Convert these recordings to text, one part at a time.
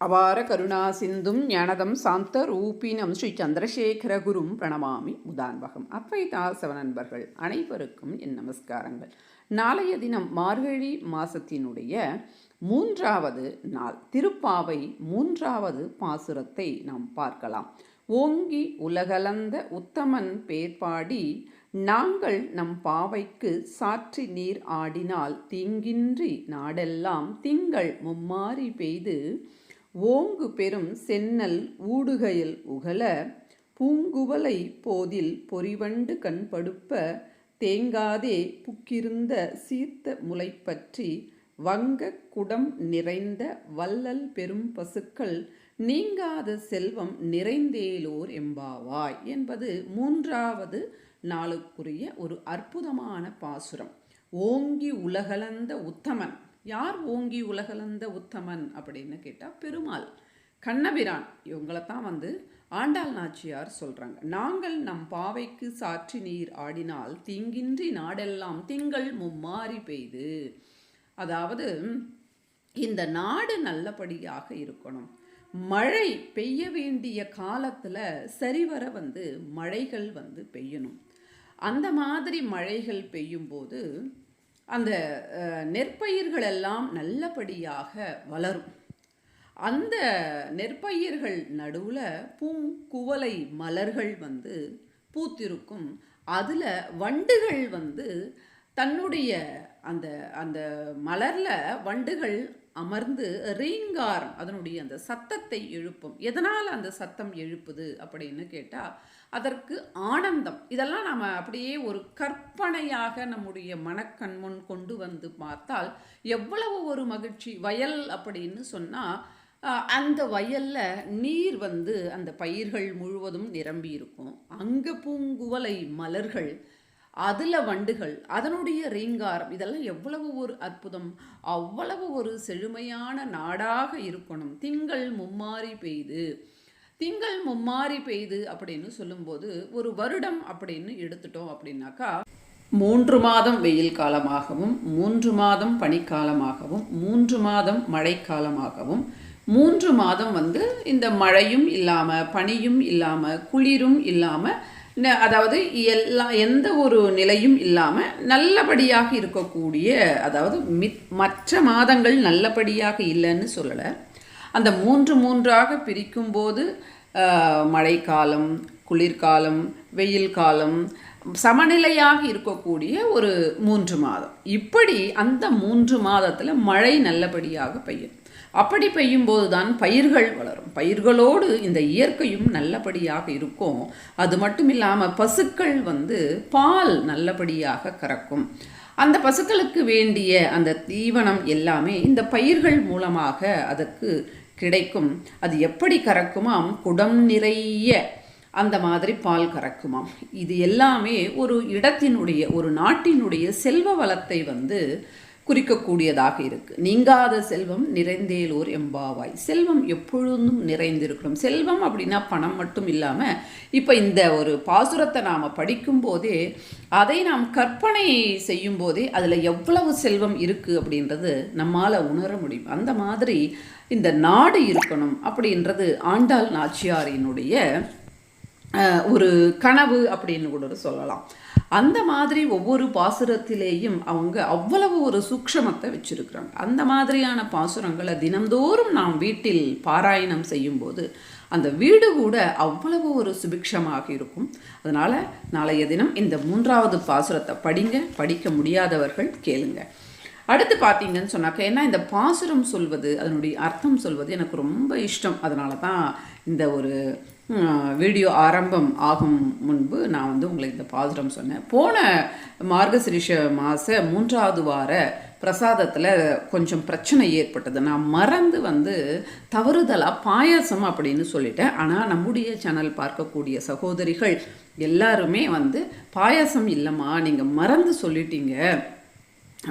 அபார கருணா சிந்தும் ஞானதம் சாந்த ரூபினம் ஸ்ரீ சந்திரசேகர குரும் பிரணமாமி முதான்பகம் அத்வைதாசவ நண்பர்கள் அனைவருக்கும் என் நமஸ்காரங்கள். நாளைய தினம் மார்கழி மாசத்தினுடைய மூன்றாவது நாள் திருப்பாவை மூன்றாவது பாசுரத்தை நாம் பார்க்கலாம். ஓங்கி உலகலந்த உத்தமன் பேர்பாடி நாங்கள் நம் பாவைக்கு சாற்றி நீர் ஆடினால் தீங்கின்றி நாடெல்லாம் திங்கள் மும்மாறி பெய்து ஓங்கு பெரும் சென்னல் ஊடுகையில் உகல பூங்குவலை போதில் பொறிவண்டு கண்படுப்ப தேங்காதே புக்கிருந்த சீர்த்த முளைப்பற்றி வங்க குடம் நிறைந்த வள்ளல் பெரும் பசுக்கள் நீங்காத செல்வம் நிறைந்தேலோர் எம்பாவாய் என்பது மூன்றாவது நாளுக்குரிய ஒரு அற்புதமான பாசுரம். ஓங்கி உலகளந்த உத்தமன். யார் ஓங்கி உலகலந்த உத்தமன் அப்படின்னு கேட்டால் பெருமாள். கண்ணபிரான் இவங்களை தான் வந்து ஆண்டாள் நாச்சியார் சொல்கிறாங்க நாங்கள் நம் பாவைக்கு சாற்றி நீர் ஆடினால் தீங்கின்றி நாடெல்லாம் திங்கள் மும்மாறி பெய்து. அதாவது இந்த நாடு நல்லபடியாக இருக்கணும். மழை பெய்ய வேண்டிய காலத்தில் சரிவர வந்து மழைகள் வந்து பெய்யணும். அந்த மாதிரி மழைகள் பெய்யும்போது அந்த நெற்பயிர்கள் எல்லாம் நல்லபடியாக வளரும். அந்த நெற்பயிர்கள் நடுவில் பூங்குவலை மலர்கள் வந்து பூத்திருக்கும். அதில் வண்டுகள் வந்து தன்னுடைய அந்த அந்த மலரில் வண்டுகள் அமர்ந்து ரீங்காரம் அதனுடைய அந்த சத்தத்தை எழுப்பும். எதனால் அந்த சத்தம் எழுப்புது அப்படின்னு கேட்டால் அதற்கு ஆனந்தம். இதெல்லாம் நாம் அப்படியே ஒரு கற்பனையாக நம்முடைய மனக்கண் முன் கொண்டு வந்து பார்த்தால் எவ்வளவு ஒரு மகிழ்ச்சி. வயல் அப்படின்னு சொன்னால் அந்த வயலில் நீர் வந்து அந்த பயிர்கள் முழுவதும் நிரம்பி இருக்கும். அங்கே பூங்குவலை மலர்கள் அதில் வண்டுகள் அதனுடைய ரீங்காரம் இதெல்லாம் எவ்வளவு ஒரு அற்புதம். அவ்வளவு ஒரு செழுமையான நாடாக இருக்கணும். திங்கள் மும்மாறி பெய்து. திங்கள் மும்மாறி பெய்து அப்படின்னு சொல்லும்போது ஒரு வருடம் அப்படின்னு எடுத்துட்டோம் அப்படின்னாக்கா மூன்று மாதம் வெயில் காலமாகவும் மூன்று மாதம் பனிக்காலமாகவும் மூன்று மாதம் மழைக்காலமாகவும் மூன்று மாதம் வந்து இந்த மழையும் இல்லாமல் பனியும் இல்லாமல் குளிரும் இல்லாமல் அதாவது எல்லா எந்த ஒரு நிலையும் இல்லாமல் நல்லபடியாக இருக்கக்கூடிய அதாவது மித் மற்ற மாதங்கள் நல்லபடியாக இல்லைன்னு சொல்லலை. அந்த மூன்று மூன்றாக பிரிக்கும்போது மழைக்காலம் குளிர்காலம் வெயில் காலம் சமநிலையாக இருக்கக்கூடிய ஒரு மூன்று மாதம். இப்படி அந்த மூன்று மாதத்தில் மழை நல்லபடியாக பெய்யும். அப்படி பெய்யும்போது தான் பயிர்கள் வளரும். பயிர்களோடு இந்த இயற்கையும் நல்லபடியாக இருக்கும். அது மட்டும் இல்லாமல் பசுக்கள் வந்து பால் நல்லபடியாக கறக்கும். அந்த பசுக்களுக்கு வேண்டிய அந்த தீவனம் எல்லாமே இந்த பயிர்கள் மூலமாக அதற்கு கிடைக்கும். அது எப்படி கறக்குமாம்? குடம் நிறைய. அந்த மாதிரி பால் கறக்குமாம். இது எல்லாமே ஒரு இடத்தினுடைய ஒரு நாட்டினுடைய செல்வ வளத்தை வந்து குறிக்கக்கூடியதாக இருக்கு. நீங்காத செல்வம் நிறைந்தேலோர் எம்பாவாய். செல்வம் எப்பொழுதும் நிறைந்திருக்கணும். செல்வம் அப்படின்னா பணம் மட்டும் இல்லாமல் இப்போ இந்த ஒரு பாசுரத்தை நாம் படிக்கும்போதே அதை நாம் கற்பனை செய்யும் போதே அதில் எவ்வளவு செல்வம் இருக்குது அப்படின்றது நம்மால் உணர முடியும். அந்த மாதிரி இந்த நாடு இருக்கணும் அப்படின்றது ஆண்டாள் நாச்சியாரினுடைய ஒரு கனவு அப்படின்னு கூட சொல்லலாம். அந்த மாதிரி ஒவ்வொரு பாசுரத்திலேயும் அவங்க அவ்வளவு ஒரு சூக்ஷமத்தை வச்சுருக்குறாங்க. அந்த மாதிரியான பாசுரங்களை தினந்தோறும் நாம் வீட்டில் பாராயணம் செய்யும்போது அந்த வீடு கூட அவ்வளவு ஒரு சுபிக்ஷமாக இருக்கும். அதனால் நாளைய தினம் இந்த மூன்றாவது பாசுரத்தை படிங்க. படிக்க முடியாதவர்கள் கேளுங்க. அடுத்து பார்த்தீங்கன்னு சொன்னாக்க ஏன்னா இந்த பாசுரம் சொல்வது அதனுடைய அர்த்தம் சொல்வது எனக்கு ரொம்ப இஷ்டம். அதனால தான் இந்த ஒரு வீடியோ ஆரம்பம் ஆகும் முன்பு நான் வந்து உங்களுக்கு இந்த பாசுரம் சொன்னேன். போன மார்கசிரிஷ மாத மூன்றாவது வார பிரசாதத்தில் கொஞ்சம் பிரச்சனை ஏற்பட்டது. நான் மறந்து வந்து தவறுதலாக பாயாசம் அப்படின்னு சொல்லிட்டேன். ஆனால் நம்முடைய சேனல் பார்க்கக்கூடிய சகோதரிகள் எல்லாருமே வந்து பாயாசம் இல்லைம்மா நீங்கள் மறந்து சொல்லிட்டீங்க.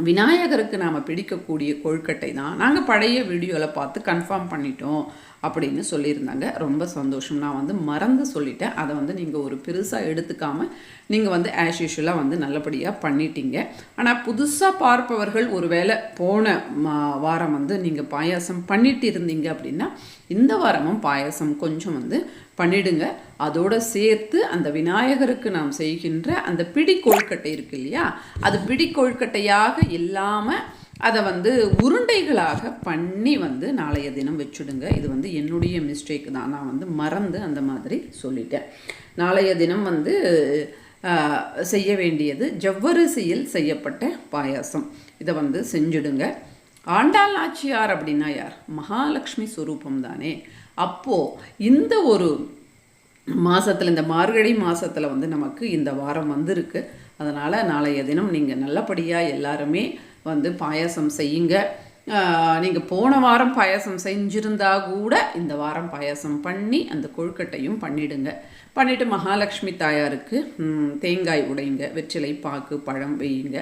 விநாயகருக்கு நாம் பிடிக்கக்கூடிய கொழுக்கட்டை தான். நாங்கள் பழைய வீடியோவில் பார்த்து கன்ஃபார்ம் பண்ணிட்டோம் அப்படின்னு சொல்லியிருந்தாங்க. ரொம்ப சந்தோஷம். நான் வந்து மறந்து சொல்லிட்டேன். அதை வந்து நீங்கள் ஒரு பெருசாக எடுத்துக்காமல் நீங்கள் வந்து ஆஸ் யூஷுவலாக வந்து நல்லபடியாக பண்ணிட்டீங்க. ஆனால் புதுசாக பார்ப்பவர்கள் ஒரு வேளை போன மா- வாரம் வந்து நீங்கள் பாயாசம் பண்ணிட்டு இருந்தீங்க அப்படின்னா இந்த வாரமும் பாயாசம் கொஞ்சம் வந்து பண்ணிடுங்க. அதோடு சேர்த்து அந்த விநாயகருக்கு நாம் செய்கின்ற அந்த பிடி கொழுக்கட்டை இருக்கு இல்லையா? அது பிடி கொழுக்கட்டையாக இல்லாமல் அதை வந்து உருண்டைகளாக பண்ணி வந்து நாளைய தினம் வச்சுடுங்க. இது வந்து என்னுடைய மிஸ்டேக் தான். நான் வந்து மறந்து அந்த மாதிரி சொல்லிட்டேன். நாளைய தினம் வந்து செய்ய வேண்டியது ஜவ்வரிசியில் செய்யப்பட்ட பாயாசம். இதை வந்து செஞ்சுடுங்க. ஆண்டாள் நாச்சியார் அப்படின்னா யார்? மகாலட்சுமி ஸ்வரூபம் தானே அப்போது இந்த ஒரு மாதத்தில் இந்த மார்கழி மாதத்தில் வந்து நமக்கு இந்த வாரம் வந்திருக்கு. அதனால் நாளைய தினம் நீங்கள் நல்லபடியாக எல்லாருமே வந்து பாயாசம் செய்யுங்க. நீங்கள் போன வாரம் பாயாசம் செஞ்சிருந்தா கூட இந்த வாரம் பாயாசம் பண்ணி அந்த கொழுக்கட்டையும் பண்ணிடுங்க. பண்ணிவிட்டு மகாலட்சுமி தாயாருக்கு தேங்காய் உடைங்க வெற்றிலை பாக்கு பழம் வையுங்க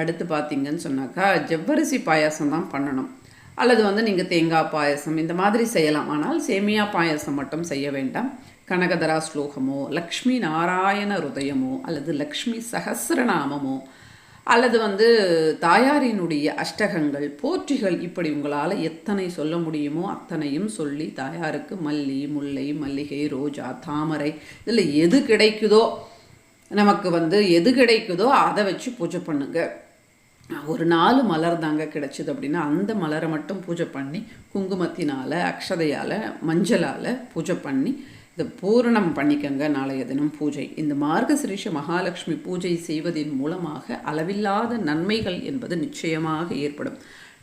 அடுத்து பார்த்தீங்கன்னு சொன்னாக்கா ஜவ்வரிசி பாயாசம் தான் பண்ணணும். அல்லது வந்து நீங்கள் தேங்காய் பாயசம் இந்த மாதிரி செய்யலாம். ஆனால் சேமியா பாயசம் மட்டும் செய்ய வேண்டாம். கனகதரா ஸ்லோகமோ லக்ஷ்மி நாராயண ருதயமோ அல்லது லக்ஷ்மி சகசிரநாமமோ அல்லது வந்து தாயாரினுடைய அஷ்டகங்கள் போற்றிகள் இப்படி உங்களால் எத்தனை சொல்ல முடியுமோ அத்தனையும் சொல்லி தாயாருக்கு மல்லி முல்லை மல்லிகை ரோஜா தாமரை இதில் எது கிடைக்குதோ நமக்கு வந்து எது கிடைக்குதோ அதை வச்சு பூஜை பண்ணுங்கள் ஒரு நாலு மலர் தாங்க கிடைச்சிது அப்படின்னா அந்த மலரை மட்டும் பூஜை பண்ணி குங்குமத்தினால் அக்ஷதையால் மஞ்சளால் பூஜை பண்ணி இதை பூரணம் பண்ணிக்கங்க நாளைய தினம் பூஜை. இந்த மார்கசிரீஷ மகாலட்சுமி பூஜை செய்வதன் மூலமாக அளவில்லாத நன்மைகள் என்பது நிச்சயமாக ஏற்படும்.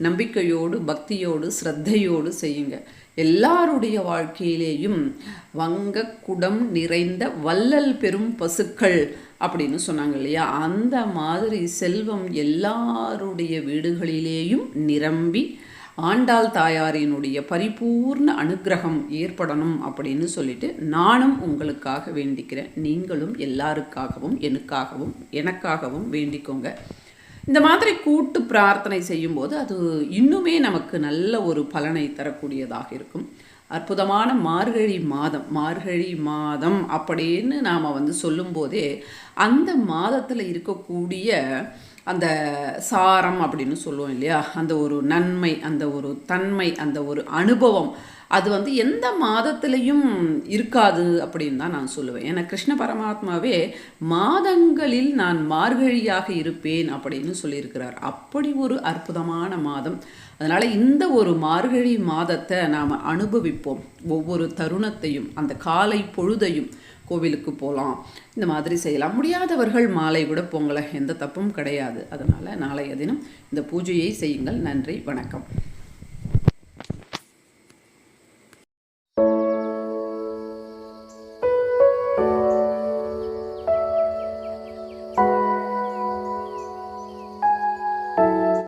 நம்பிக்கையோடு பக்தியோடு ஸ்ரத்தையோடு செய்யுங்க. எல்லாருடைய வாழ்க்கையிலேயும் வங்க குடம் நிறைந்த வள்ளல் பெரும் பசுக்கள் அப்படின்னு சொன்னாங்க இல்லையா? அந்த மாதிரி செல்வம் எல்லாருடைய வீடுகளிலேயும் நிரம்பி ஆண்டாள் தாயாரினுடைய பரிபூர்ண அனுக்கிரகம் ஏற்படணும் அப்படின்னு சொல்லிட்டு நானும் உங்களுக்காக வேண்டிக்கிறேன். நீங்களும் எல்லாருக்காகவும் எனக்காகவும் எனக்காகவும் வேண்டிக்கோங்க. இந்த மாதிரி கூட்டு பிரார்த்தனை செய்யும்போது அது இன்னுமே நமக்கு நல்ல ஒரு பலனை தரக்கூடியதாக இருக்கும். அற்புதமான மார்கழி மாதம் மார்கழி மாதம் அப்படின்னு நாம் வந்து சொல்லும்போதே அந்த மாதத்தில் இருக்கக்கூடிய அந்த சாரம் அப்படின்னு சொல்லுவோம் இல்லையா? அந்த ஒரு நன்மை அந்த ஒரு தன்மை அந்த ஒரு அனுபவம் அது வந்து எந்த மாதத்திலையும் இருக்காது அப்படின்னு தான் நான் சொல்லுவேன். ஏன்னா கிருஷ்ண பரமாத்மாவே மாதங்களில் நான் மார்கழியாக இருப்பேன் அப்படின்னு சொல்லியிருக்கிறார். அப்படி ஒரு அற்புதமான மாதம். அதனால் இந்த ஒரு மார்கழி மாதத்தை நாம் அனுபவிப்போம். ஒவ்வொரு தருணத்தையும் அந்த காலை பொழுதையும் கோவிலுக்கு போகலாம் இந்த மாதிரி செய்யலாம். முடியாதவர்கள் மாலை கூட போங்களேன் எந்த தப்பும் கிடையாது. அதனால் நாளைய தினம் இந்த பூஜையை செய்யுங்கள். நன்றி. வணக்கம்.